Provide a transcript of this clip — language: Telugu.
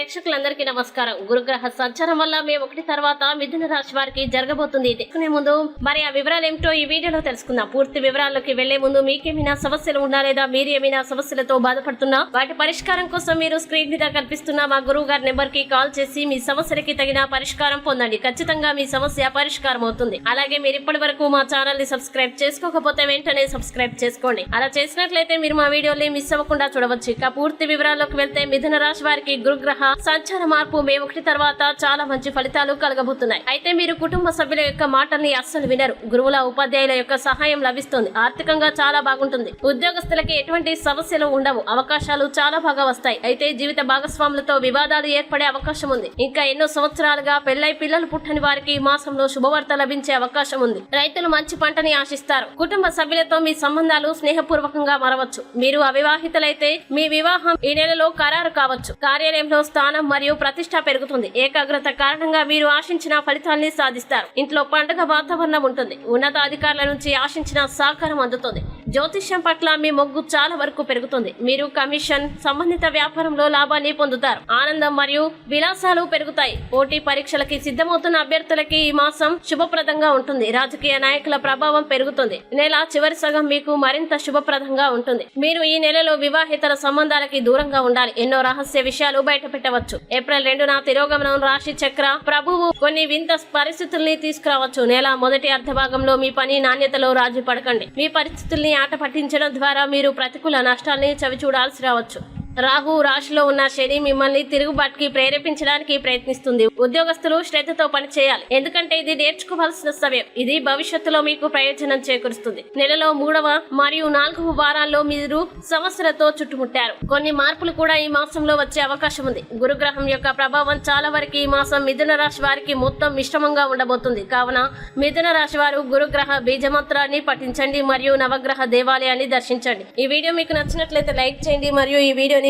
ప్రేక్షకులందరికీ నమస్కారం. గురుగ్రహ సంచారం వల్ల మే ఒకటి తర్వాత మిథున రాశి వారికి జరగబోతుంది. తెలుసుకునే ముందు మరి ఆ వివరాలు ఏమిటో ఈ వీడియోలో తెలుసుకుందాం. పూర్తి వివరాల్లోకి వెళ్ళే ముందు మీకేమైనా సమస్యలు ఉన్నా లేదా మీరు ఏమైనా సమస్యలతో బాధపడుతున్నా వాటి పరిష్కారం కోసం మీరు స్క్రీన్ మీద కనిపిస్తున్న మా గురువు గారి నెంబర్కి కాల్ చేసి మీ సమస్యలకి తగిన పరిష్కారం పొందండి. ఖచ్చితంగా మీ సమస్య పరిష్కారం అవుతుంది. అలాగే మీరు ఇప్పటి వరకు మా ఛానల్ని సబ్స్క్రైబ్ చేసుకోకపోతే వెంటనే సబ్స్క్రైబ్ చేసుకోండి. అలా చేసినట్లయితే మీరు మా వీడియోని మిస్ అవ్వకుండా చూడవచ్చు. ఇక పూర్తి వివరాల్లోకి వెళ్తే మిథున రాశి వారికి గురుగ్రహ సంచార మార్పు మే ఒకటి తర్వాత చాలా మంచి ఫలితాలు కలగబోతున్నాయి. అయితే మీరు కుటుంబ సభ్యుల యొక్క మాటల్ని అస్సలు వినరు. గురువుల ఉపాధ్యాయుల యొక్క సహాయం లభిస్తుంది. ఆర్థికంగా చాలా బాగుంటుంది. ఉద్యోగస్తులకి ఎటువంటి సమస్యలు ఉండవు. అవకాశాలు చాలా బాగా వస్తాయి. అయితే జీవిత భాగస్వాములతో వివాదాలు ఏర్పడే అవకాశం ఉంది. ఇంకా ఎన్నో సంవత్సరాలుగా పెళ్ళై పిల్లలు పుట్టని వారికి ఈ మాసంలో శుభవార్త లభించే అవకాశం ఉంది. రైతులు మంచి పంటని ఆశిస్తారు. కుటుంబ సభ్యులతో మీ సంబంధాలు స్నేహపూర్వకంగా మారవచ్చు. మీరు అవివాహితులైతే మీ వివాహం ఈ నెలలో ఖరారు కావచ్చు. కార్యాలయంలో స్థానం స్థానం మరియు ప్రతిష్ట పెరుగుతుంది. ఏకాగ్రత కారణంగా మీరు ఆశించిన ఫలితాల్ని సాధిస్తారు. ఇంట్లో పండుగ వాతావరణం ఉంటుంది. ఉన్నతాధికారుల నుంచి ఆశించిన సహకారం అందుతుంది. జ్యోతిష్యం పట్ల మీ మొగ్గు చాలా వరకు పెరుగుతుంది. మీరు కమిషన్ సంబంధిత వ్యాపారంలో లాభాన్ని పొందుతారు. ఆనందం మరియు విలాసాలు పెరుగుతాయి. పోటీ పరీక్షలకి సిద్ధమవుతున్న అభ్యర్థులకి ఈ మాసం శుభప్రదంగా ఉంటుంది. రాజకీయ నాయకుల ప్రభావం పెరుగుతుంది. నెల చివరి సగం మీకు మరింత శుభప్రదంగా ఉంటుంది. మీరు ఈ నెలలో వివాహేతర సంబంధాలకి దూరంగా ఉండాలి. ఎన్నో రహస్య విషయాలు బయట పెట్టవచ్చు ఏప్రిల్ రెండున తిరోగమనం రాశి చక్ర ప్రభువు కొన్ని వింత పరిస్థితుల్ని తీసుకురావచ్చు. నెల మొదటి అర్ధభాగంలో మీ పని నాణ్యతలో రాజీ పడకండి మీ పరిస్థితుల్ని ఆట పట్టించడం ద్వారా మీరు ప్రతికూల నష్టాల్ని చవి చూడాల్సి రావచ్చు. రాహు రాశిలో ఉన్న శని మిమ్మల్ని తిరుగుబాటుకి ప్రేరేపించడానికి ప్రయత్నిస్తుంది. ఉద్యోగస్తులు శ్రద్ధతో పని చేయాలి ఎందుకంటే ఇది నేర్చుకోవాల్సిన సమయం. ఇది భవిష్యత్తులో మీకు ప్రయోజనం చేకూరుస్తుంది. నెలలో మూడవ మరియు నాలుగవ వారాల్లో మీరు సమస్యలతో చుట్టుముట్టారు. కొన్ని మార్పులు కూడా ఈ మాసంలో వచ్చే అవకాశం ఉంది. గురుగ్రహం యొక్క ప్రభావం చాలా వరకు ఈ మాసం మిథున రాశి వారికి మొత్తం మిశ్రమంగా ఉండబోతుంది. కావున మిథున రాశి వారు గురుగ్రహ బీజమంత్రాన్ని పఠించండి మరియు నవగ్రహ దేవాలయాన్ని దర్శించండి. ఈ వీడియో మీకు నచ్చినట్లయితే లైక్ చేయండి మరియు ఈ వీడియోని